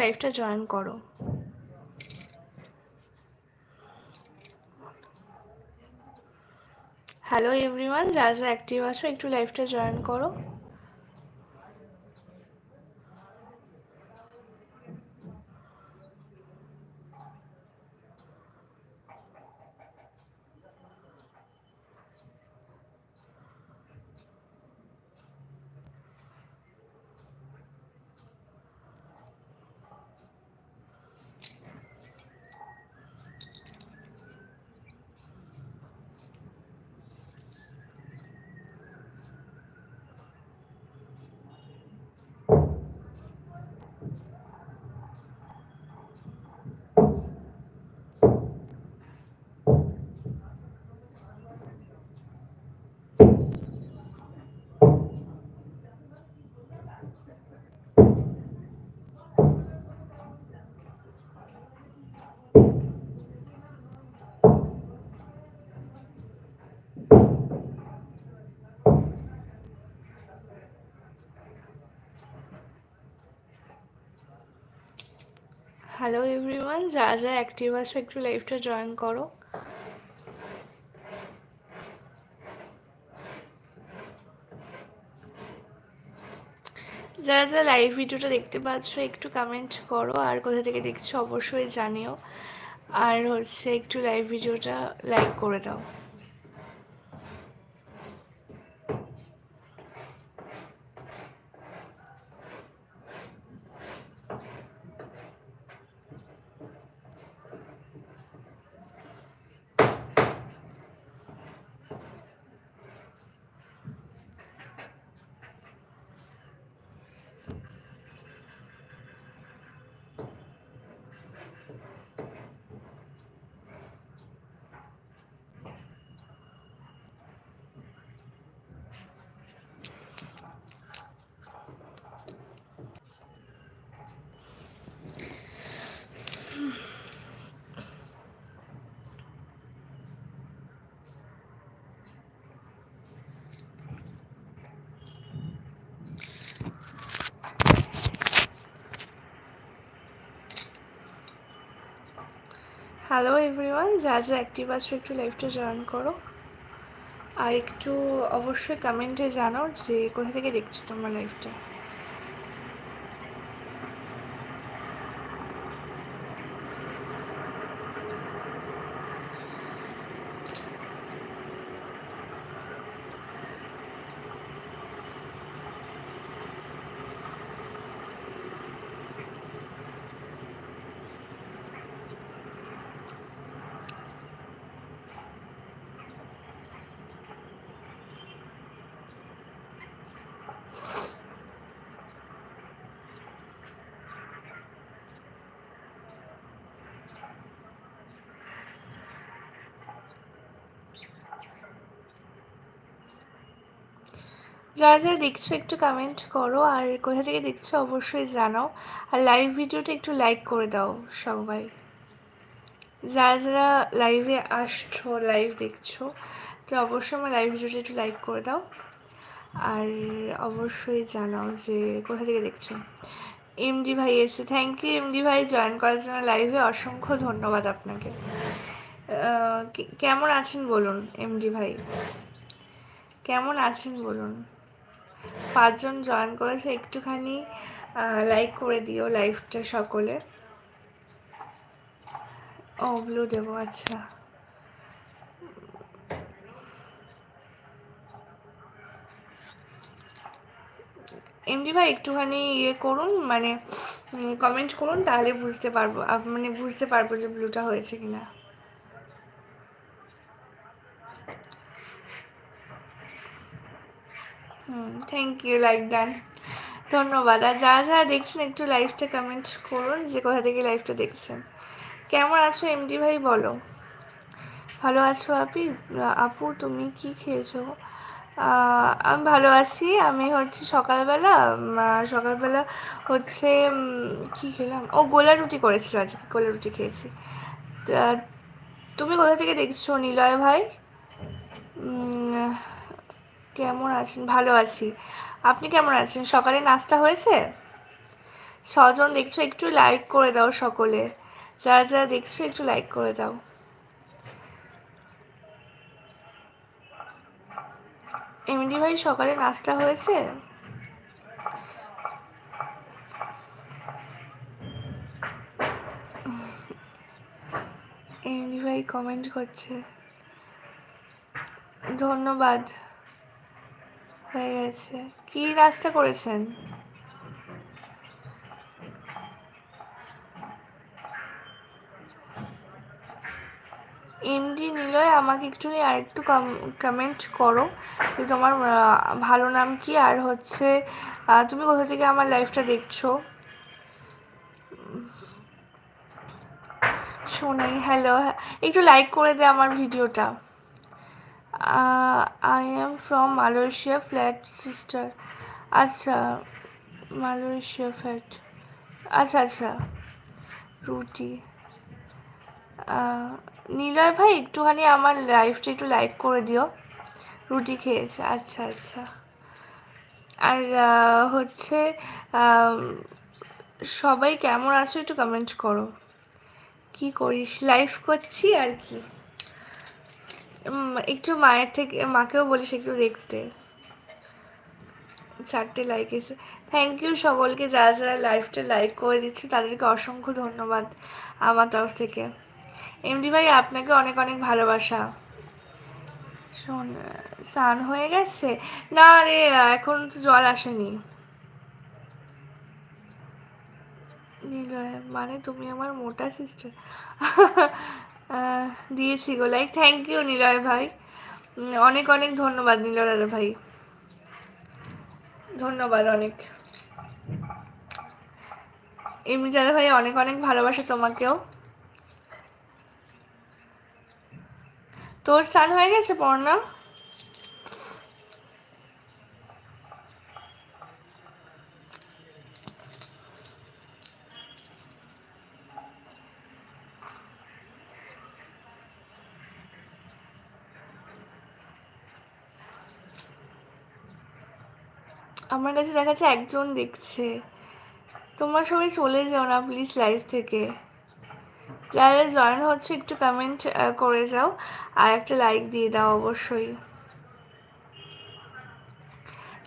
লাইভটা জয়েন করো। Hello everyone যা যা অ্যাক্টিভ আছো একটু লাইভটা জয়েন করো। হ্যালো এভরিওয়ান যা যা অ্যাক্টিভ আছো একটু লাইভটা জয়েন করো যারা যারা লাইভ ভিডিওটা দেখতে পাচ্ছ, একটু কমেন্ট করো, আর কোথা থেকে দেখছ অবশ্যই জানিও। আর হচ্ছে, একটু লাইভ ভিডিওটা লাইক করে দাও। হ্যালো এভরিওয়ান যা যা অ্যাক্টিভ আছো একটু লাইফটা জয়েন করো আর একটু অবশ্যই কমেন্টে জানাও যে কোথা থেকে দেখছ তোমার লাইভটা যারা যারা দেখছ একটু কমেন্ট করো, আর কোথা থেকে দেখছ অবশ্যই জানাও। আর লাইভ ভিডিওটা একটু লাইক করে দাও সবাই। যারা যারা লাইভে আসছো লাইভ দেখছ, তো অবশ্যই আমার লাইভ ভিডিওটা একটু লাইক করে দাও। আর অবশ্যই জানাও যে কোথা থেকে দেখছ। এমডি ভাই এসে থ্যাংক ইউ এমডি ভাই জয়েন করার জন্য লাইভে অসংখ্য ধন্যবাদ আপনাকে। কেমন আছেন বলুন এমডি ভাই? কেমন আছেন বলুন? পাঁচজন জয়েন করেছে, একটুখানি লাইক করে দিও লাইভটা সকলে। ও ব্লু দেবো আচ্ছা। এমডি ভাই, একটুখানি ইয়ে করুন মানে কমেন্ট করুন, তাহলে বুঝতে পারব মানে বুঝতে পারব যে ব্লুটা হয়েছে কিনা। হুম থ্যাংক ইউ লাইক ডান ধন্যবাদ। আর যারা যারা দেখছেন, একটু লাইভটা কমেন্ট করুন, যে কোথা থেকে লাইভটা দেখছেন। কেমন আছো এমডি ভাই, বলো। ভালো আছো আপি? আপু, তুমি কি খেয়েছো? আমি ভালো আছি। আমি হচ্ছে সকালবেলা সকালবেলা হচ্ছে কি খেলাম? ও, গোলা রুটি করেছিল আজকে, গোলা রুটি খেয়েছি। তুমি কোথা থেকে দেখছ, নিলয় ভাই? কেমন আছেন? ভালো আছি। আপনি কেমন আছেন? সকালে নাস্তা হয়েছে? ছজন দেখছ, একটু লাইক করে দাও সকলে। যারা যারা দেখছ, একটু লাইক করে দাও। এমডি ভাই, সকালে নাস্তা হয়েছে? এমডি ভাই কমেন্ট করছে। ধন্যবাদ। হয়ে গেছে। কি নাস্তা করেছেন? এমডি নিলয়, আমাকে একটুখানি আরেকটু কমেন্ট করো যে তোমার ভালো নাম কি? আর হচ্ছে তুমি কোথা থেকে আমার লাইফটা দেখছ? শোনাই হ্যালো একটু লাইক করে দে আমার ভিডিওটা I am from Malaysia flat sister আচ্ছা মালয়েশিয়া ফ্ল্যাট আচ্ছা আচ্ছা রুটি। নিলয় ভাই, একটুখানি আমার লাইফটা একটু লাইক করে দিও। রুটি খেয়েছে আচ্ছা আচ্ছা। আর হচ্ছে সবাই কেমন আছো একটু কমেন্ট করো। কি করিস? লাইভ করছি আর কি। একটু মায়ের থেকে, মাকেও বলিস একটু দেখতে। চারটে লাইক এসে থ্যাংক ইউ সকলকে যারা যারা লাইভটা লাইক করে দিচ্ছে, তাদেরকে অসংখ্য ধন্যবাদ আমার তরফ থেকে। এমডি ভাই, আপনাকে অনেক অনেক ভালোবাসা। শোন, স্নান হয়ে গেছে? না রে, এখন তো জল আসেনি। মানে তুমি আমার মোটা সিস্টার দিয়েছি গোলাই থ্যাংক ইউ নিলয় ভাই। অনেক অনেক ধন্যবাদ, নিলয় দাদা ভাই। ধন্যবাদ অনেক। এমনি দাদা ভাই, অনেক অনেক ভালোবাসে তোমাকেও। তোর স্নান হয়ে গেছে পড়না আমার কাছে দেখা যাচ্ছে একজন দেখছে। তোমরা সবাই চলে যাও না প্লিজ লাইভ থেকে। যারা জয়েন হচ্ছে একটু কমেন্ট করে যাও। আর একটা লাইক দিয়ে দাও অবশ্যই।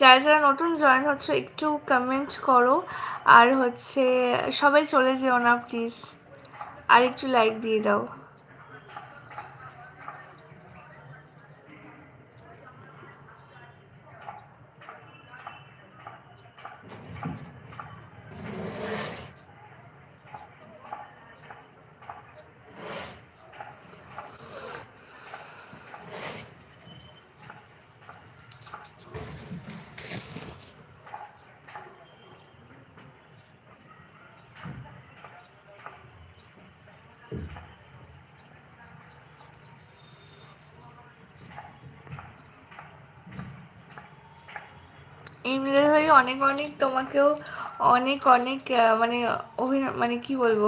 যারা যারা নতুন জয়েন হচ্ছে একটু কমেন্ট করো। আর হচ্ছে সবাই চলে যেও না প্লিজ আর একটু লাইক দিয়ে দাও। এমনি ভাই অনেক অনেক তোমাকেও অনেক অনেক মানে অভিনয় মানে কি বলব,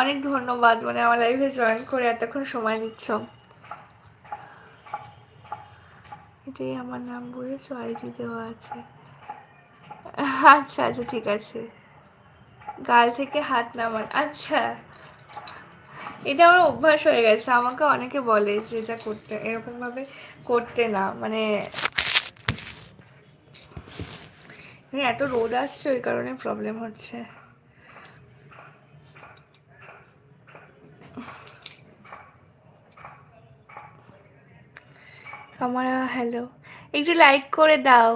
অনেক ধন্যবাদ মানে আমার লাইফে জয়েন করে এতক্ষণ সময় দিচ্ছ। এটাই আমার নাম বলেছ আইডি দেওয়া আছে। আচ্ছা আচ্ছা ঠিক আছে। গাল থেকে হাত নামান আচ্ছা। এটা আমার অভ্যাস হয়ে গেছে, আমাকে অনেকে বলে যে এটা করতে, এরকমভাবে করতে না মানে এত রোদ আসছে, ওই কারণে প্রবলেম হচ্ছে। আমার হ্যালো একটু লাইক করে দাও।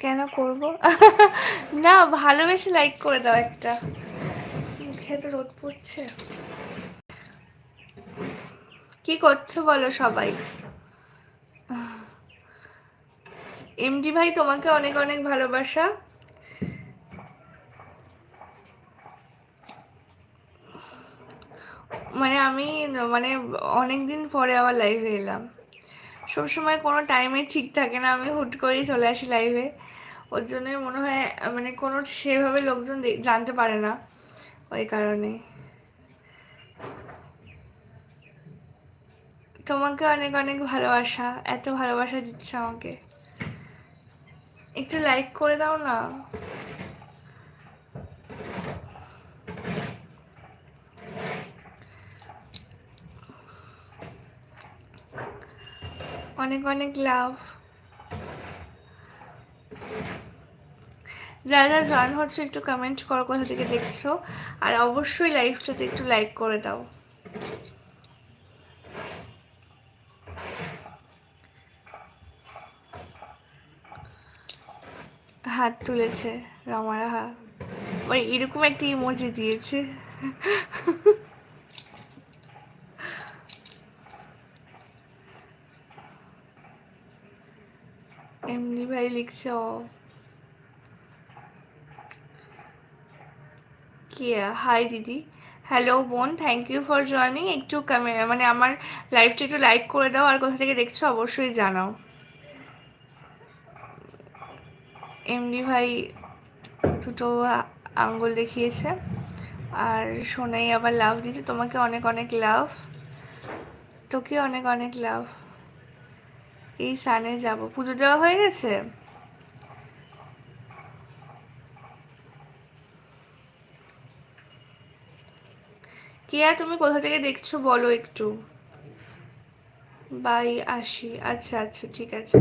কেন করব? না ভালোবেসে লাইক করে দাও একটা। মুখে তো রোদ পড়ছে। কি করছ বলো সবাই? এমডি ভাই, তোমাকে অনেক অনেক ভালোবাসা। মানে আমি মানে অনেক দিন পরে আবার লাইভে এলাম। সবসময় কোনো টাইমে ঠিক থাকে না, আমি হুট করেই চলে আসি লাইভে ওর জন্য মনে হয় মানে কোনো সেভাবে লোকজন জানতে পারে না ওই কারণে। তোমাকে অনেক অনেক ভালোবাসা, এত ভালোবাসা দিচ্ছে আমাকে। একটু লাইক করে দাও না। অনেক অনেক লাভ যারা যারা জয়েন হচ্ছে, একটু কমেন্ট করো কোথা থেকে দেখছ। আর অবশ্যই লাইভটাতে একটু লাইক করে দাও। হাত তুলেছে রমারা হা। ওই এরকম একটা ইমোজি দিয়েছে। এমনি ভাই লিখছে কি হাই দিদি হ্যালো বোন থ্যাংক ইউ ফর জয়নিং একটু মানে আমার লাইভটা একটু লাইক করে দাও আর কোথা থেকে দেখছ অবশ্যই জানাও। এমডি ভাই দুটো আঙ্গুল দেখিয়েছে আর সোনাই আবার লাভ দিয়েছে। তোমাকে অনেক অনেক লাভ তোকে অনেক অনেক লাভ এই সানে যাব। পুজো দেওয়া হয়ে গেছে? কেয়া, তুমি কোথা থেকে দেখছ? বলো একটু। বাই, আসি। আচ্ছা আচ্ছা ঠিক আছে।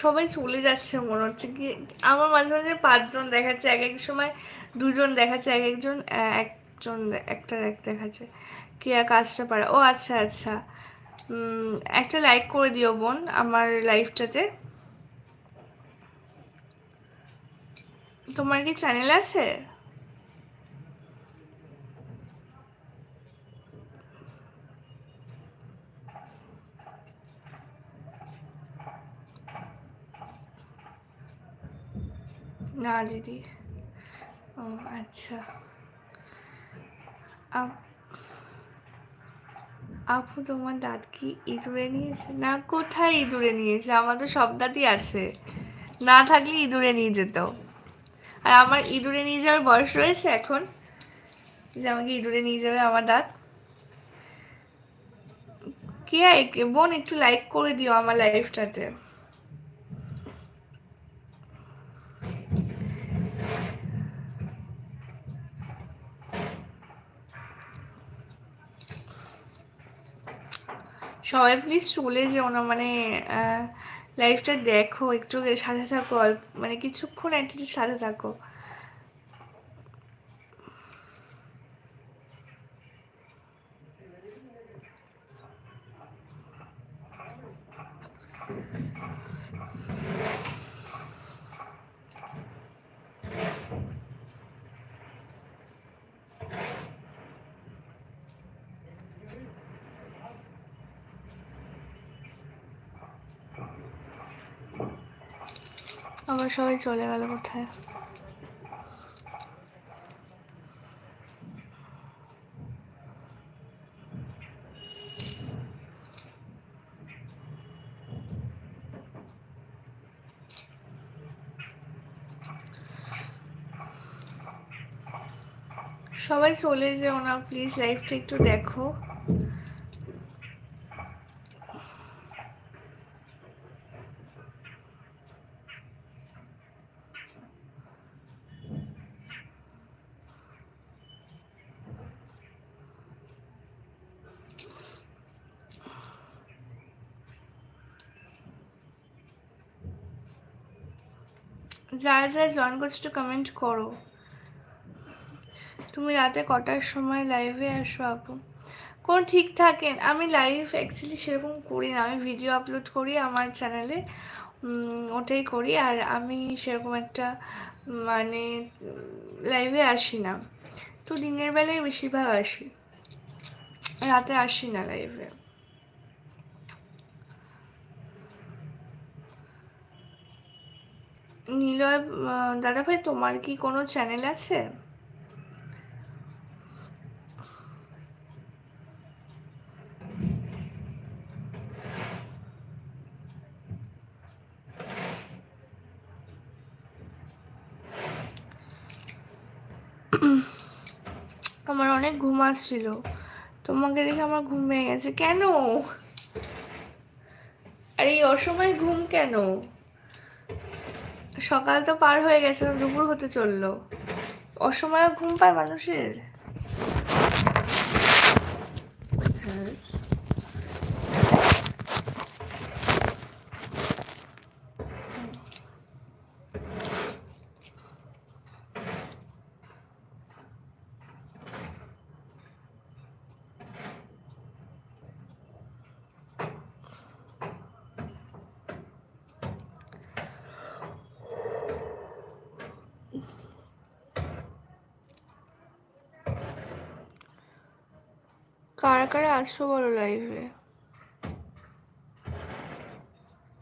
সবাই চলে যাচ্ছে, মনে হচ্ছে কি আমার মাঝে মাঝে পাঁচজন দেখাচ্ছে, এক এক সময় দুজন দেখাচ্ছে, এক একজন একজন একটা এক দেখাচ্ছে। কে কাজটা পারে, ও আচ্ছা আচ্ছা। একটা লাইক করে দিও বোন, আমার লাইফটাতে তোমার কি চ্যানেল আছে? না দিদি। ও আচ্ছা। আপু তোমার দাঁত কি ইঁদুরে নিয়েছে? না, কোথায় ইঁদুরে নিয়েছে? আমার তো সব দাঁতই আছে। না থাকলে ইঁদুরে নিয়ে যেত। আর আমার ইঁদুরে নিয়ে যাওয়ার বয়স রয়েছে এখন। যে আমাকে ইঁদুরে নিয়ে যাবে আমার দাঁত। কে বোন, একটু লাইক করে দিও আমার লাইফটাতে সবাই প্লিজ চলে যেও না মানে লাইফটা দেখো একটু সাথে থাকো মানে কিছুক্ষণ অ্যাটলিস্ট সাথে থাকো। আবার সবাই চলে গেল কোথায়? সবাই চলে যেও না প্লিজ লাইফটা একটু দেখো। যারা যারা জয়েন করছ একটু কমেন্ট করো, তুমি রাতে কটার সময় লাইভে আসো আপু? কোন ঠিক থাকেন আমি লাইভ অ্যাকচুয়ালি সেরকম করি না। আমি ভিডিও আপলোড করি আমার চ্যানেলে ওটাই করি। আর আমি সেরকম একটা মানে লাইভে আসি না। তো দিনের বেলায় বেশিরভাগ আসি। রাতে আসি না লাইভে নিলয় দাদা ভাই তোমার কি কোনো চ্যানেল আছে? আমার অনেক ঘুম আসছিল। তোমাকে দেখে আমার ঘুম ভেঙে গেছে। কেন? আর, এই অসময়ে ঘুম কেন? সকাল তো পার হয়ে গেছে দুপুর হতে চলল। অসময়ে ঘুম পায় মানুষের? কারা কারা আসছো বলো লাইভে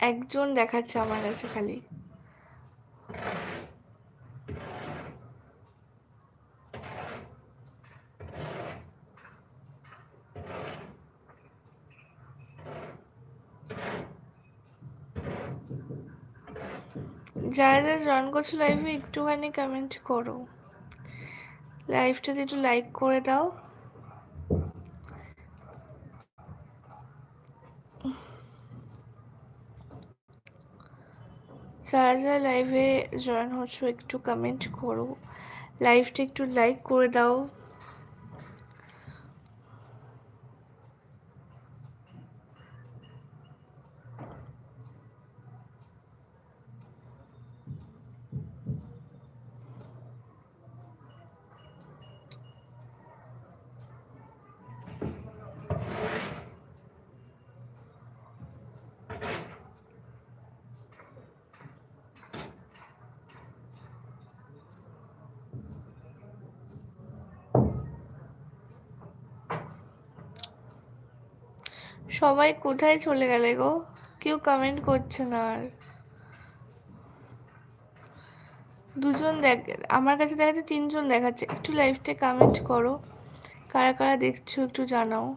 একজন দেখাচ্ছে আমার কাছে খালি। যারা যারা জয়েন করছ লাইভে একটুখানি কমেন্ট করো। লাইভটাতে একটু লাইক করে দাও। যারা যারা লাইভে জয়েন হচ্ছ একটু কমেন্ট করো। লাইভটা একটু লাইক করে দাও। সবাই কোথায় চলে গেলে গো? কেউ কমেন্ট করছে না আর। দুজন দেখ, আমার কাছে দেখাচ্ছে তিনজন দেখাচ্ছে। একটু লাইভটা কমেন্ট করো। কারা কারা দেখছ একটু জানাও।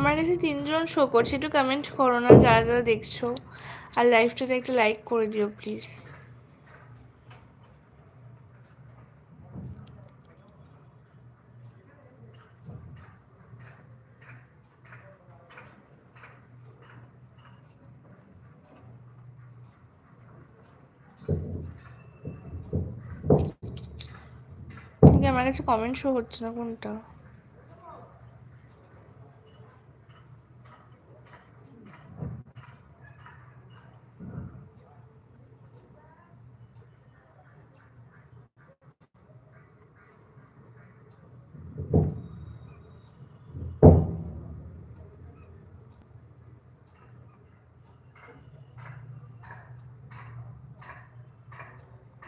আমার কাছে তিনজন শো করছে, একটু কমেন্ট করো না যারা যারা দেখছ। আর লাইভটাতে একটা লাইক করে দিও প্লিজ আমার কাছে কমেন্ট শো হচ্ছে না, কোনটা?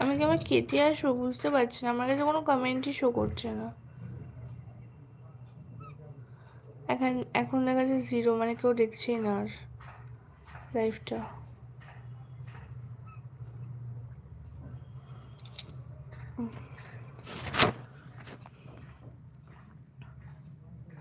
আমি কি আমার কেটে আসব বুঝতে পারছি না। আমার কাছে কোনো কমেন্টই শো করছে না। এখন এখন দেখা যাচ্ছে জিরো মানে কেউ দেখছেই না আর লাইফটা